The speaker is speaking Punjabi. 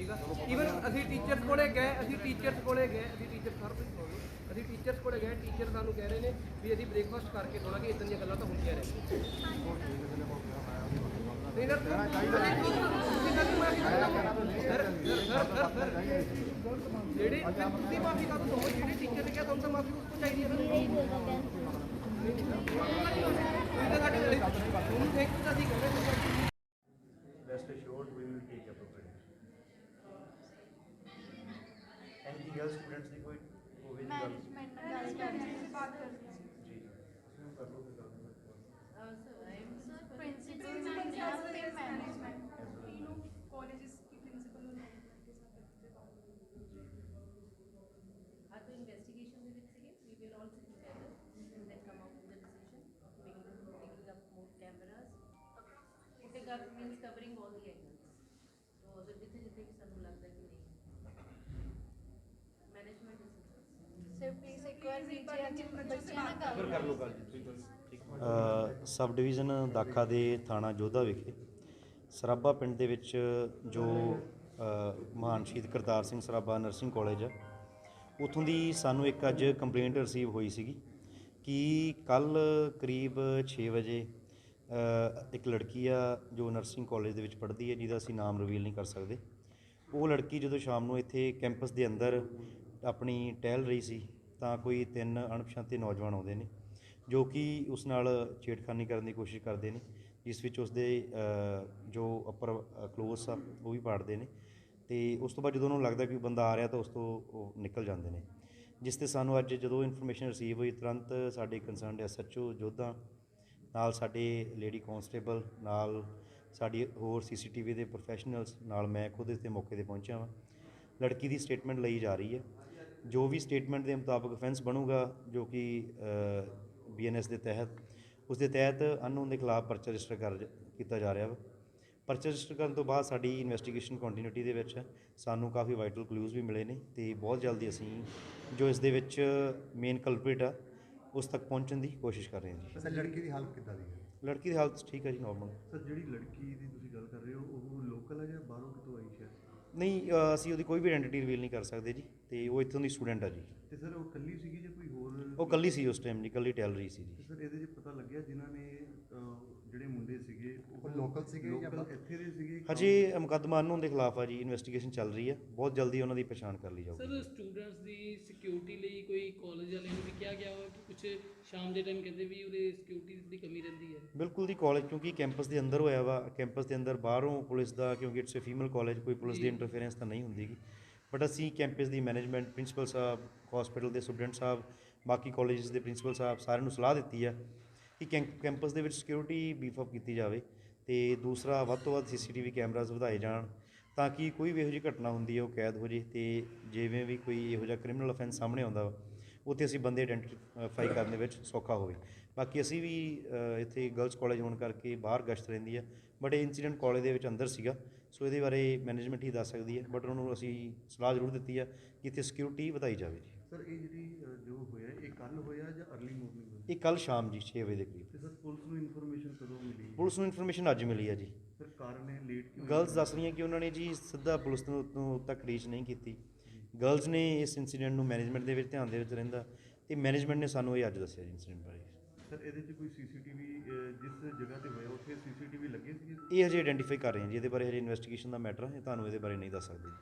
ਠੀਕ ਆ? ਈਵਨ ਅਸੀਂ ਟੀਚਰਸ ਕੋਲੇ ਗਏ ਅਸੀਂ ਟੀਚਰਸ ਕੋਲੇ ਗਏ ਅਸੀਂ ਟੀਚਰ ਸਰ ਅਸੀਂ ਟੀਚਰਸ ਕੋਲੇ ਗਏ ਟੀਚਰ ਸਾਨੂੰ ਕਹਿ ਰਹੇ ਨੇ ਵੀ ਅਸੀਂ ਬ੍ਰੇਕਫਾਸਟ ਕਰਕੇ ਸੋਣਾਗੇ ਇਦਾਂ ਦੀਆਂ ਗੱਲਾਂ ਤਾਂ ਹੁੰਦੀਆਂ ਰਹਿੰਦੀਆਂ ਨਹੀਂ ਨਾ ਮੈਂ ਸਰ ਸਰ ਸਰ ਸਰ। ਜਿਹੜੇ ਤੁਸੀਂ ਮਾਫੀ ਕਾ ਦੋ ਜਿਹੜੇ ਟੀਚਰ ਨੇ ਕਿਹਾ ਤੁਹਾਨੂੰ ਤਾਂ ਮਾਫੀ ਉਸ ਤੋਂ ਚਾਹੀਦੀ ਹੈ ਨਾ ਨਹੀਂ ਨਹੀਂ ਸਰ ਤੁਸੀਂ ਤਾਂ ਸਾਡੇ ਨਾਲ ਤੁਹਾਨੂੰ ਥੈਂਕ ਯੂ ਤਾਂ ਅਸੀਂ ਕਹਿੰਦੇ ਹਾਂ rest assured we will take appropriate action. किसी गर्ल स्टूडेंट्स की कोई होगी मैनेजमेंट मैनेजमेंट से बात करते हैं जी प्रिंसिपल मैनेजमेंट तीनों कॉलेजेस की प्रिंसिपल मैनेजमेंट के साथ करते हैं are the investigation with it's again we will all sit together and then come out with the decision of picking up more cameras picking up means covering all the angles sub division Dakha ਦੇ ਥਾਣਾ ਜੋਧਾ ਵਿਖੇ ਸਰਾਬਾ ਪਿੰਡ ਦੇ ਵਿੱਚ ਜੋ ਮਹਾਨ ਸ਼ਹੀਦ ਕਰਤਾਰ ਸਿੰਘ ਸਰਾਬਾ ਨਰਸਿੰਗ ਕਾਲਜ ਹੈ ਉਥੋਂ ਦੀ ਸਾਨੂੰ ਇੱਕ ਅੱਜ ਕੰਪਲੇਂਟ ਰਿਸੀਵ ਹੋਈ ਸੀਗੀ ਕਿ ਕੱਲ ਕਰੀਬ 6 ਵਜੇ ਇੱਕ ਲੜਕੀ ਆ ਜੋ ਨਰਸਿੰਗ ਕਾਲਜ ਦੇ ਵਿੱਚ ਪੜ੍ਹਦੀ ਹੈ, ਜਿਹਦਾ ਅਸੀਂ ਨਾਮ ਰਿਵੀਲ ਨਹੀਂ ਕਰ ਸਕਦੇ। ਉਹ ਲੜਕੀ ਜਦੋਂ ਸ਼ਾਮ ਨੂੰ ਇੱਥੇ ਕੈਂਪਸ ਦੇ ਅੰਦਰ ਆਪਣੀ ਟਹਿਲ ਰਹੀ ਸੀ ਤਾਂ ਕੋਈ ਤਿੰਨ ਅਣਪਛਾਤੇ ਨੌਜਵਾਨ ਆਉਂਦੇ ਨੇ, ਜੋ ਕਿ ਉਸ ਨਾਲ ਛੇੜਖਾਨੀ ਕਰਨ ਦੀ ਕੋਸ਼ਿਸ਼ ਕਰਦੇ ਨੇ, ਜਿਸ ਵਿੱਚ ਉਸ ਦੇ ਜੋ ਅਪਰ ਕਲੋਸ ਆ, ਉਹ ਵੀ ਪਾੜਦੇ ਨੇ ਤੇ ਉਸ ਤੋਂ ਬਾਅਦ ਜਦੋਂ ਉਹਨੂੰ ਲੱਗਦਾ ਕਿ ਬੰਦਾ ਆ ਰਿਹਾ ਤਾਂ ਉਸ ਤੋਂ ਉਹ ਨਿਕਲ ਜਾਂਦੇ ਨੇ। ਜਿਸ ਤੇ ਸਾਨੂੰ ਅੱਜ ਜਦੋਂ ਇਨਫੋਰਮੇਸ਼ਨ ਰਿਸੀਵ ਹੋਈ, ਤੁਰੰਤ ਸਾਡੇ ਕੰਸਰਨਡ ਐਸਐਚਓ ਜੋਧਾ ਨਾਲ ਸਾਡੇ ਲੇਡੀ ਕਾਂਸਟੇਬਲ ਨਾਲ ਸਾਡੀ ਹੋਰ ਸੀਸੀਟੀਵੀ ਦੇ ਪ੍ਰੋਫੈਸ਼ਨਲਸ ਨਾਲ ਮੈਂ ਖੁਦ ਇਸ ਤੇ ਮੌਕੇ ਤੇ ਪਹੁੰਚਿਆ ਹਾਂ ਲੜਕੀ ਦੀ ਸਟੇਟਮੈਂਟ ਲਈ ਜਾ ਰਹੀ ਹੈ। ਜੋ ਵੀ ਸਟੇਟਮੈਂਟ ਦੇ ਮੁਤਾਬਕ ਅਫੈਂਸ ਬਣੂਗਾ ਜੋ ਕਿ ਬੀਐਨਐਸ ਦੇ ਤਹਿਤ ਉਸ ਦੇ ਤਹਿਤ ਅਨਨੋਨ ਦੇ ਖਿਲਾਫ ਪਰਚਾ ਰਜਿਸਟਰ ਕਰ ਕੀਤਾ ਜਾ ਰਿਹਾ ਵਾ। ਪਰਚਾ ਰਜਿਸਟਰ ਕਰਨ ਤੋਂ ਬਾਅਦ ਸਾਡੀ ਇਨਵੈਸਟੀਗੇਸ਼ਨ ਕੰਟੀਨਿਊਟੀ ਦੇ ਵਿੱਚ ਸਾਨੂੰ ਕਾਫੀ ਵਾਈਟਲ ਕਲੂਜ਼ ਵੀ ਮਿਲੇ ਨੇ ਤੇ ਬਹੁਤ ਜਲਦੀ ਅਸੀਂ ਜੋ ਇਸ ਦੇ ਵਿੱਚ ਮੇਨ ਕਲਪ੍ਰਿਟ ਆ ਉਸ ਤੱਕ ਪਹੁੰਚਣ ਦੀ ਕੋਸ਼ਿਸ਼ ਕਰ ਰਹੇ ਹਾਂ ਜੀ। ਸਰ ਲੜਕੀ ਦੀ ਹਾਲਤ ਕਿੱਦਾਂ ਦੀ ਹੈ? ਲੜਕੀ ਦੀ ਹਾਲਤ ਠੀਕ ਹੈ ਜੀ ਨਾਰਮਲ ਸਰ ਜਿਹੜੀ ਲੜਕੀ ਦੀ ਤੁਸੀਂ ਗੱਲ ਕਰ ਰਹੇ ਹੋ ਉਹ ਲੋਕਲ ਹੈ ਜਾਂ ਬਾਹਰੋਂ ਕਿਤੋਂ ਆਈ ਹੈ ਨਹੀਂ ਅ, ਅਸੀਂ ਉਹਦੀ ਕੋਈ ਵੀ ਆਇਡੈਂਟੀ ਰਿਵੀਲ ਨਹੀਂ ਕਰ ਸਕਦੇ ਜੀ ਤੇ ਉਹ ਇੱਥੋਂ ਦੀ ਸਟੂਡੈਂਟ ਆ ਜੀ। ਤੇ ਸਰ ਉਹ ਕੱਲੀ ਸੀਗੀ ਜਾਂ ਕੋਈ ਹੋਰ? ਉਹ ਕੱਲੀ ਸੀ ਉਸ ਟਾਈਮ ਜੀ ਕੱਲੀ ਟੈਲ ਰਹੀ ਸੀ ਜੀ। ਤੇ ਸਰ ਇਹਦੇ 'ਚ ਪਤਾ ਲੱਗਿਆ ਜਿਨ੍ਹਾਂ ਨੇ ਅਹ, ਜਿਹੜੇ ਮੁੰਡੇ ਸੀਗੇ ਉਹ local ਸੀਗੇ ਜਾਂ local ਇੱਥੇ ਦੇ ਸੀਗੇ ਹਜੇ ਮੁਕੱਦਮਾ ਅਨਨੋਨ ਦੇ ਖਿਲਾਫ ਆ ਜੀ ਇਨਵੈਸਟੀਗੇਸ਼ਨ ਚੱਲ ਰਹੀ ਹੈ ਬਹੁਤ ਜਲਦੀ ਉਹਨਾਂ ਦੀ ਪਛਾਣ ਕਰ ਲਈ ਜਾਊਗੀ। ਸਰ ਸਟੂਡੈਂਟਸ ਦੀ ਸਿਕਿਉਰਿਟੀ ਲਈ ਕੋਈ ਕਾਲਜ ਵਾਲਿਆਂ ਨੂੰ ਵੀ ਕਿਹਾ ਗਿਆ ਵਾ ਕਿ ਕੁਝ ਸ਼ਾਮ ਦੇ ਟਾਈਮ ਕਹਿੰਦੇ ਵੀ ਉਹਦੇ ਸਿਕਿਉਰਿਟੀ ਦੀ ਕਮੀ ਬਿਲਕੁਲ ਦੀ ਕਾਲਜ ਕਿਉਂਕਿ ਕੈਂਪਸ ਦੇ ਅੰਦਰ ਹੋਇਆ ਵਾ ਕੈਂਪਸ ਦੇ ਅੰਦਰ ਬਾਹਰੋਂ ਪੁਲਿਸ ਦਾ ਕਿਉਂਕਿ ਇਟਸ ਅ ਫੀਮੇਲ ਕਾਲਜ ਕੋਈ ਪੁਲਿਸ ਦੀ ਇੰਟਰਫੇਰੈਂਸ ਤਾਂ ਨਹੀਂ ਹੁੰਦੀਗੀ ਬਟ ਅਸੀਂ ਕੈਂਪਸ ਦੀ ਮੈਨੇਜਮੈਂਟ ਪ੍ਰਿੰਸੀਪਲ ਸਾਹਿਬ ਹਸਪੀਟਲ ਦੇ ਸਟੂਡੈਂਟ ਸਾਹਿਬ ਬਾਕੀ ਕਾਲਜਸ ਦੇ ਪ੍ਰਿੰਸੀਪਲ ਸਾਹਿਬ ਸਾਰਿਆਂ ਨੂੰ ਸਲਾਹ ਦਿੱਤੀ ਆ ਕਿ ਕੈਂਪਸ ਦੇ ਵਿੱਚ ਸਿਕਿਉਰਿਟੀ ਬੀਫ ਅਪ ਕੀਤੀ ਜਾਵੇ ਤੇ ਦੂਸਰਾ ਵੱਧ ਤੋਂ ਵੱਧ ਸੀਸੀਟੀਵੀ ਕੈਮਰਾਜ਼ ਵਧਾਏ ਜਾਣ ਤਾਂ ਕਿ ਕੋਈ ਵੀ ਇਹੋ ਜਿਹੀ ਘਟਨਾ ਹੁੰਦੀ ਹੈ ਉਹ ਕੈਦ ਹੋ ਜੇ ਤੇ ਜਿਵੇਂ ਵੀ ਕੋਈ ਇਹੋ ਜਿਹਾ ਕ੍ਰਿਮੀਨਲ ਅਫੈਂਸ ਸਾਹਮਣੇ ਆਉਂਦਾ ਵਾ ਉੱਥੇ ਅਸੀਂ ਬੰਦੇ ਆਇਡੈਂਟੀਫਾਈ ਕਰਨ ਦੇ ਵਿੱਚ ਸੌਖਾ ਹੋਵੇ ਬਾਕੀ ਅਸੀਂ ਵੀ ਇੱਥੇ ਗਰਲਸ ਕਾਲਜ ਹੋਣ ਕਰਕੇ ਬਾਹਰ ਗਸ਼ਤ ਰਹਿੰਦੀ ਹੈ ਬਟ ਇਹ ਇਨਸੀਡੈਂਟ ਕਾਲਜ ਦੇ ਵਿੱਚ ਅੰਦਰ ਸੀਗਾ ਸੋ ਇਹਦੇ ਬਾਰੇ ਮੈਨੇਜਮੈਂਟ ਹੀ ਦੱਸ ਸਕਦੀ ਹੈ ਬਟ ਉਹਨਾਂ ਨੂੰ ਅਸੀਂ ਸਲਾਹ ਜ਼ਰੂਰ ਦਿੱਤੀ ਹੈ ਕਿ ਇੱਥੇ ਸਿਕਿਉਰਿਟੀ ਵਧਾਈ ਜਾਵੇ ਜੀ। ਸਰ ਇਹ ਜਿਹੜੀ ਜੋ ਹੋਇਆ ਇਹ ਕੱਲ ਹੋਇਆ ਜਾਂ ਅਰਲੀ ਮਾਰਨਿੰਗ ਹੋਇਆ? ਇਹ ਕੱਲ ਸ਼ਾਮ ਜੀ 6 ਵਜੇ ਦੇ ਕਰੀਬ। ਤੇ ਸਰ ਪੁਲਿਸ ਨੂੰ ਇਨਫੋਰਮੇਸ਼ਨ ਕਦੋਂ ਮਿਲੀ? ਪੁਲਿਸ ਨੂੰ ਇਨਫੋਰਮੇਸ਼ਨ ਅੱਜ ਮਿਲੀ ਹੈ ਜੀ। ਸਰ ਕਾਰਨ ਹੈ ਲੇਟ ਕਿਉਂ ਗਰਲਸ ਦੱਸ ਰਹੀਆਂ ਕਿ ਉਹਨਾਂ ਨੇ ਜੀ ਸਿੱਧਾ ਪੁਲਿਸ ਨੂੰ ਤੱਕ ਰੀਚ ਨਹੀਂ ਕੀਤੀ। ਗਰਲਸ ਨੇ ਇਸ ਇਨਸੀਡੈਂਟ ਨੂੰ ਮੈਨੇਜਮੈਂਟ ਦੇ ਵਿੱਚ ਧਿਆਨ ਦੇ ਵਿੱਚ ਰਹਿੰਦਾ ਤੇ ਮੈਨੇਜਮੈਂਟ ਨੇ ਸਾਨੂੰ ਇਹ ਅੱਜ ਦੱਸਿਆ ਜੀ ਇਨਸੀਡੈਂਟ ਬਾਰੇ। ਸਰ ਇਹਦੇ 'ਚ ਕੋਈ ਸੀਸੀਟੀਵੀ ਜਿਸ ਜਗ੍ਹਾ ਤੇ ਹੋਇਆ ਉੱਥੇ ਸੀਸੀਟੀਵੀ ਲੱਗੇ ਸੀਗੇ? ਇਹ ਹਜੇ ਆਇਡੈਂਟੀਫਾਈ ਕਰ ਰਹੇ ਹਾਂ ਜੀ ਇਹਦੇ ਬਾਰੇ ਹਜੇ ਇਨਵੈਸਟੀਗੇਸ਼ਨ ਦਾ ਮੈਟਰ ਹੈ ਤੁਹਾਨੂੰ ਇਹਦੇ ਬਾਰੇ ਨਹੀਂ ਦੱਸ ਸਕਦੇ। ਜੀ